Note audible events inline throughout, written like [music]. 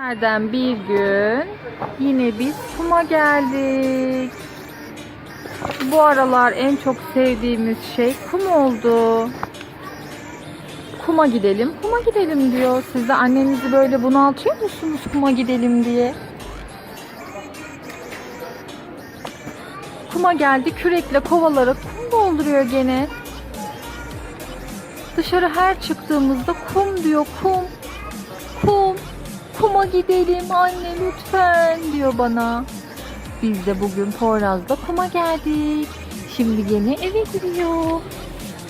Nereden bir gün yine biz kuma geldik. Bu aralar en çok sevdiğimiz şey kum oldu. Kuma gidelim, kuma gidelim diyor. Siz de annenizi böyle bunaltıyor musunuz kuma gidelim diye? Kuma geldi kürekle kovalara kum dolduruyor gene. Dışarı her çıktığımızda kum diyor kum. Kum. Kuma gidelim anne lütfen diyor bana. Biz de bugün Poyraz'da kuma geldik. Şimdi gene eve gidiyor.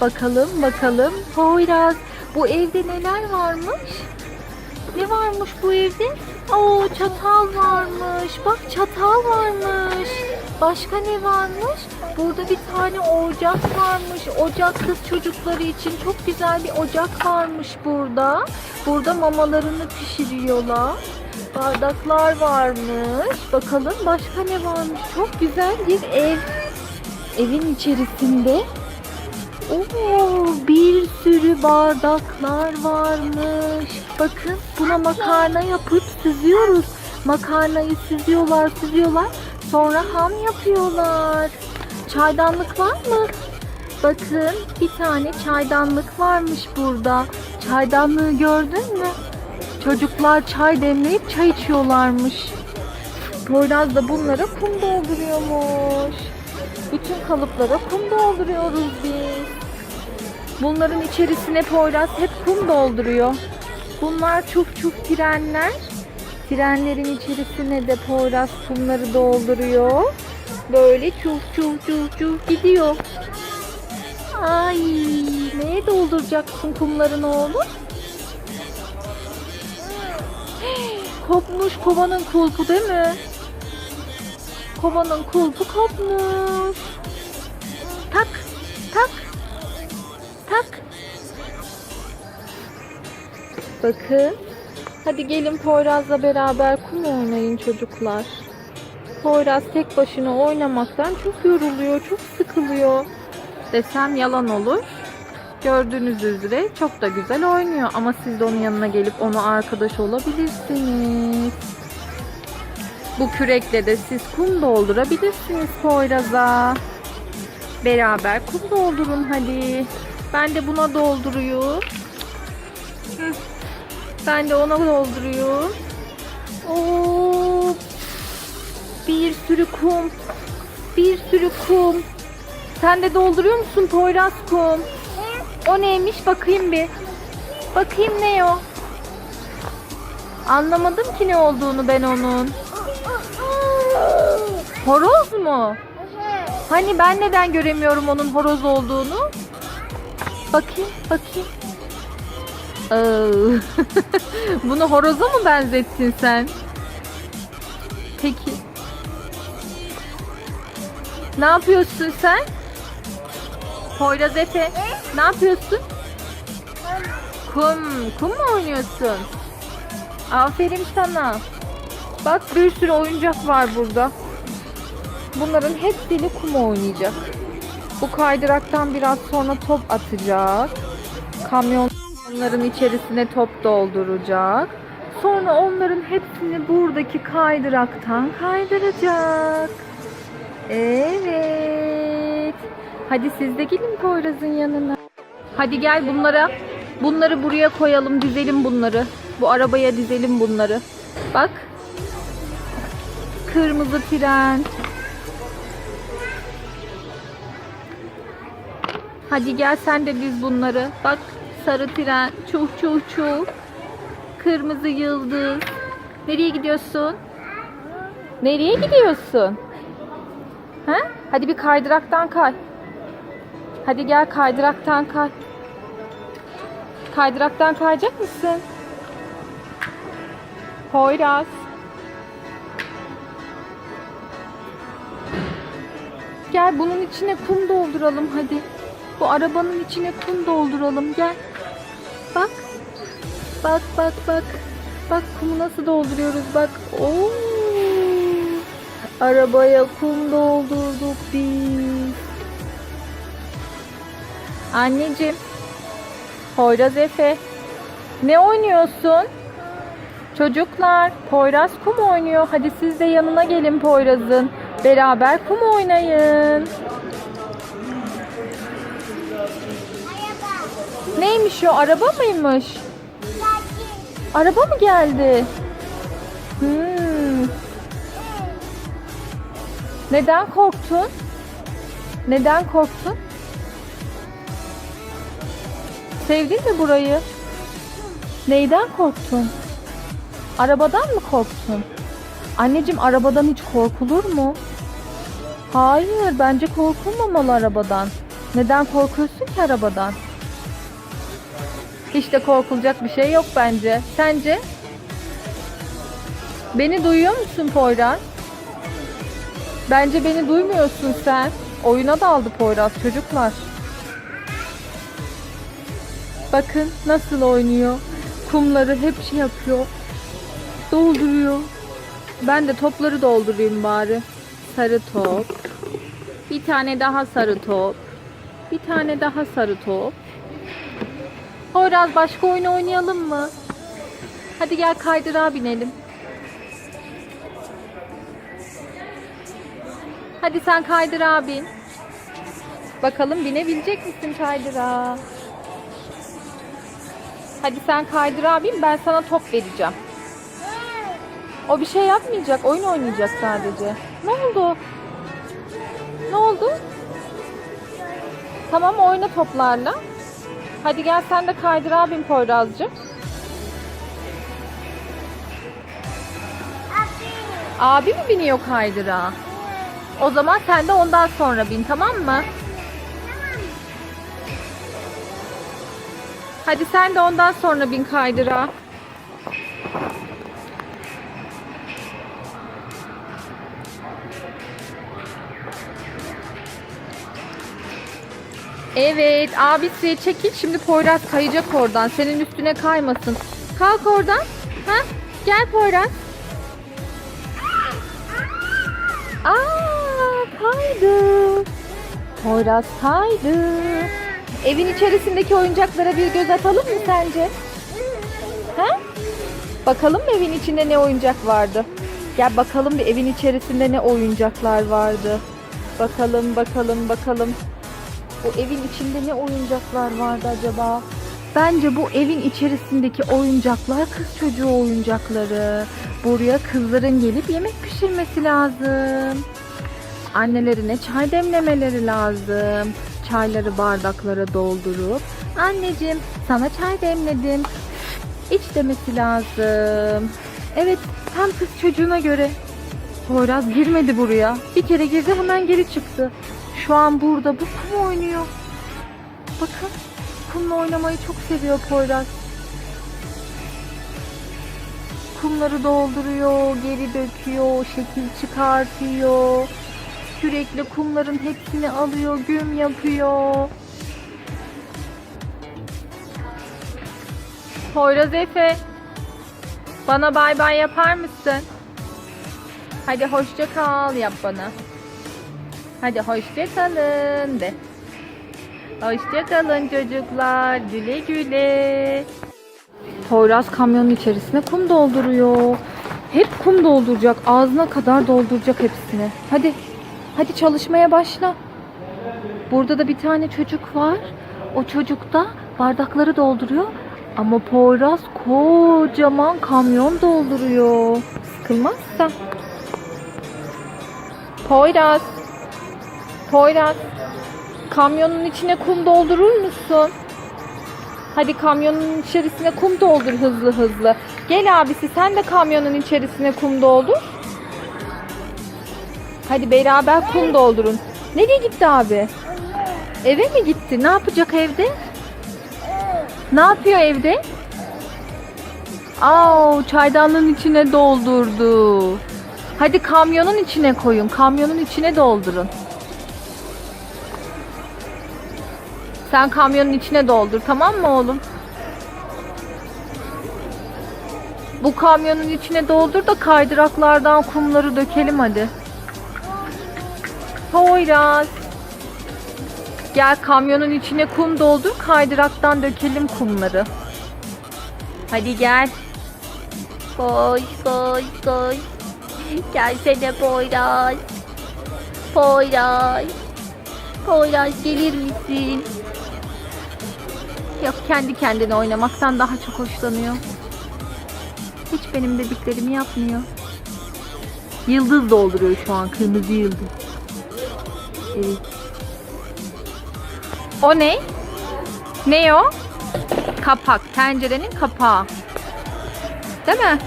Bakalım bakalım Poyraz bu evde neler varmış? Ne varmış bu evde? Oo çatal varmış. Bak çatal varmış. Başka ne varmış? Burada bir tane ocak varmış. Ocak kız çocukları için çok güzel bir ocak varmış burada. Burada mamalarını pişiriyorlar. Bardaklar varmış. Bakalım başka ne varmış? Çok güzel bir ev. Evin içerisinde Oo, bir sürü bardaklar varmış. Bakın buna makarna yapıp süzüyoruz. Makarnayı süzüyorlar, süzüyorlar. Sonra ham yapıyorlar. Çaydanlık var mı? Bakın bir tane çaydanlık varmış burada. Çaydanlığı gördün mü? Çocuklar çay demleyip çay içiyorlarmış. Poyraz da bunlara kum dolduruyormuş. Bütün kalıplara kum dolduruyoruz biz. Bunların içerisine Poyraz hep kum dolduruyor. Bunlar çuf çuf trenler. Trenlerin içerisine de Poyraz kumları dolduruyor. Böyle çuf çuf çuf çuf gidiyor. Ay, neye dolduracaksın kumların oğlum? Kopmuş kovanın kulpu değil mi? Kovanın kulpu kopmuş. Tak, tak, tak. Bakın. Hadi gelin Poyraz'la beraber kum oynayın çocuklar. Poyraz tek başına oynamaktan çok yoruluyor, çok sıkılıyor. Desem yalan olur. Gördüğünüz üzere çok da güzel oynuyor ama siz de onun yanına gelip onu arkadaş olabilirsiniz. Bu kürekle de siz kum doldurabilirsiniz Poyraz'a. Beraber kum doldurun hadi. Ben de buna dolduruyorum. Ben de ona dolduruyorum. Oo, bir sürü kum. Bir sürü kum. Sen de dolduruyor musun Poyraz kum? O neymiş bakayım bir. Bakayım ne o? Anlamadım ki ne olduğunu ben onun. Horoz mu? Hani ben neden göremiyorum onun horoz olduğunu? Bakayım, bakayım. [laughs] Bunu horoza mı benzettin sen? Peki. Ne yapıyorsun sen? Poyraz Efe. Ne yapıyorsun? Kum. Kum mu oynuyorsun? Aferin sana. Bak bir sürü oyuncak var burada. Bunların hepsiyle kum oynayacak. Bu kaydıraktan biraz sonra top atacak. Kamyonların içerisine top dolduracak. Sonra onların hepsini buradaki kaydıraktan kaydıracak. Evet. Hadi siz de gelin Poyraz'ın yanına. Hadi gel bunlara. Bunları buraya koyalım, dizelim bunları. Bu arabaya dizelim bunları. Bak. Kırmızı tren. Hadi gel sen de diz bunları. Bak sarı tren. Çuh çuh çuh. Kırmızı yıldız. Nereye gidiyorsun? Nereye gidiyorsun? Ha? Hadi bir kaydıraktan kay. Hadi gel kaydıraktan kay. Kaydıraktan kayacak mısın? Poyraz. Gel bunun içine kum dolduralım hadi. Bu arabanın içine kum dolduralım gel. Bak. Bak bak bak. Bak kumu nasıl dolduruyoruz bak. Oo. Arabaya kum doldurduk biz. Anneciğim. Poyraz Efe. Ne oynuyorsun? Çocuklar, Poyraz kum oynuyor. Hadi siz de yanına gelin Poyraz'ın. Beraber kum oynayın. Neymiş o? Araba mıymış? Araba mı geldi? Hmm. Neden korktun? Neden korktun? Sevdin mi burayı? Neyden korktun? Arabadan mı korktun? Anneciğim arabadan hiç korkulur mu? Hayır, bence korkulmamalı arabadan. Neden korkuyorsun ki arabadan? Hiç de korkulacak bir şey yok bence. Sence? Beni duyuyor musun Poyraz? Bence beni duymuyorsun sen. Oyuna daldı Poyraz çocuklar. Bakın nasıl oynuyor. Kumları hep şey yapıyor. Dolduruyor. Ben de topları doldurayım bari. Sarı top. Bir tane daha sarı top. Bir tane daha sarı top. Poyraz başka oyun oynayalım mı? Hadi gel kaydırağa binelim. Hadi sen kaydırağa bin. Bakalım binebilecek misin kaydırağa? Hadi sen kaydırağa bin ben sana top vereceğim. O bir şey yapmayacak. Oyun oynayacak sadece. Ne oldu? Ne oldu? Tamam oyna toplarla. Hadi gel sen de kaydırağa bin Poyraz'cığım. Abi mi biniyor kaydırağa? O zaman sen de ondan sonra bin tamam mı? Hadi sen de ondan sonra bin kaydırağa. Evet abisi çekil şimdi Poyraz kayacak oradan senin üstüne kaymasın. Kalk oradan. Ha? Gel Poyraz. Aa kaydı. Poyraz kaydı. Evin içerisindeki oyuncaklara bir göz atalım mı sence? Ha? Bakalım evin içinde ne oyuncak vardı? Gel bakalım bir evin içerisinde ne oyuncaklar vardı. Bakalım bakalım bakalım. Bu evin içinde ne oyuncaklar vardı acaba? Bence bu evin içerisindeki oyuncaklar kız çocuğu oyuncakları. Buraya kızların gelip yemek pişirmesi lazım. Annelerine çay demlemeleri lazım. Çayları bardaklara doldurup anneciğim sana çay demledim. İç demesi lazım. Evet tam kız çocuğuna göre. Poyraz girmedi buraya. Bir kere girdi hemen geri çıktı. Şu an burada bu kum oynuyor. Bakın kumla oynamayı çok seviyor Poyraz. Kumları dolduruyor, geri döküyor, şekil çıkartıyor. Sürekli kumların hepsini alıyor, güm yapıyor. Poyraz Efe, bana bay bay yapar mısın? Hadi hoşça kal yap bana. Hadi hoşça kalın de. Hoşça kalın çocuklar. Güle güle. Poyraz kamyonun içerisine kum dolduruyor. Hep kum dolduracak. Ağzına kadar dolduracak hepsini. Hadi. Hadi çalışmaya başla. Burada da bir tane çocuk var. O çocuk da bardakları dolduruyor. Ama Poyraz kocaman kamyon dolduruyor. Sıkılmazsa. Poyraz. Poyraz. Kamyonun içine kum doldurur musun? Hadi kamyonun içerisine kum doldur hızlı hızlı. Gel abisi sen de kamyonun içerisine kum doldur. Hadi beraber kum doldurun. Nereye gitti abi? Eve mi gitti? Ne yapacak evde? Ne yapıyor evde? Aa, çaydanlığın içine doldurdu. Hadi kamyonun içine koyun. Kamyonun içine doldurun. Sen kamyonun içine doldur tamam mı oğlum? Bu kamyonun içine doldur da kaydıraklardan kumları dökelim hadi. Poyraz. Gel kamyonun içine kum doldur kaydıraktan dökelim kumları. Hadi gel. Koş koş koş. Gelsene Poyraz. Poyraz. Poyraz gelir misin? Yok kendi kendine oynamaktan daha çok hoşlanıyor. Hiç benim dediklerimi yapmıyor. Yıldız dolduruyor şu an kırmızı yıldız. Evet. O ne? Ne o? Kapak. Tencerenin kapağı. Değil mi?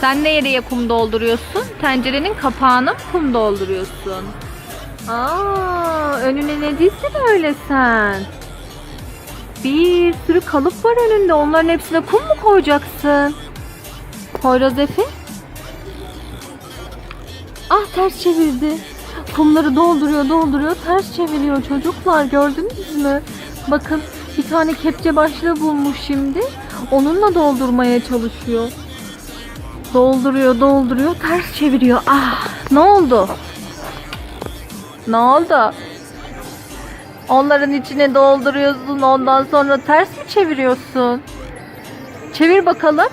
Sen nereye kum dolduruyorsun? Tencerenin kapağına kum dolduruyorsun. Aa, önüne ne dizdin öyle sen? Bir sürü kalıp var önünde. Onların hepsine kum mu koyacaksın? Poyraz Efe? Ah ters çevirdi. Kumları dolduruyor dolduruyor ters çeviriyor çocuklar gördünüz mü? Bakın bir tane kepçe başlığı bulmuş şimdi. Onunla doldurmaya çalışıyor. Dolduruyor dolduruyor ters çeviriyor. Ah ne oldu? Ne oldu? Onların içine dolduruyorsun ondan sonra ters mi çeviriyorsun? Çevir bakalım.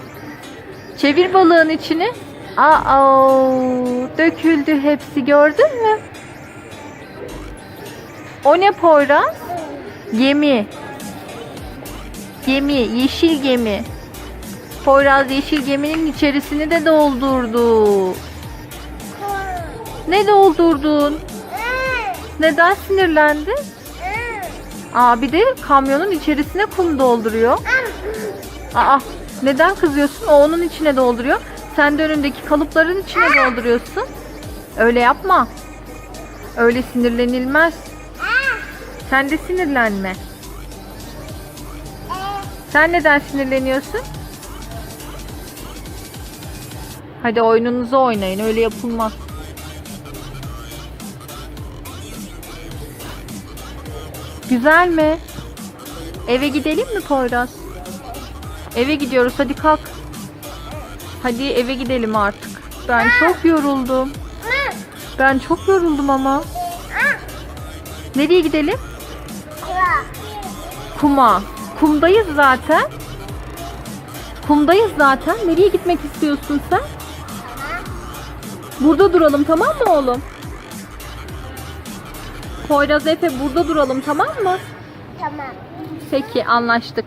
Çevir balığın içini. Aa, döküldü hepsi gördün mü? O ne Poyraz? Gemi. Gemi, yeşil gemi. Poyraz yeşil geminin içerisini de doldurdu. Ne doldurdun? Neden sinirlendin? Aa bir de kamyonun içerisine kum dolduruyor. Aa neden kızıyorsun? O onun içine dolduruyor. Sen de önündeki kalıpların içine dolduruyorsun. Öyle yapma. Öyle sinirlenilmez. Sen de sinirlenme. Sen neden sinirleniyorsun? Hadi oyununuzu oynayın. Öyle yapılmaz. Güzel mi? Eve gidelim mi Poyraz? Eve gidiyoruz. Hadi kalk. Hadi eve gidelim artık. Ben çok yoruldum. Ben çok yoruldum ama. Nereye gidelim? Kuma. Kumdayız zaten. Kumdayız zaten. Nereye gitmek istiyorsun sen? Burada duralım tamam mı oğlum? Poyraz Efe burada duralım tamam mı? Tamam. Peki anlaştık.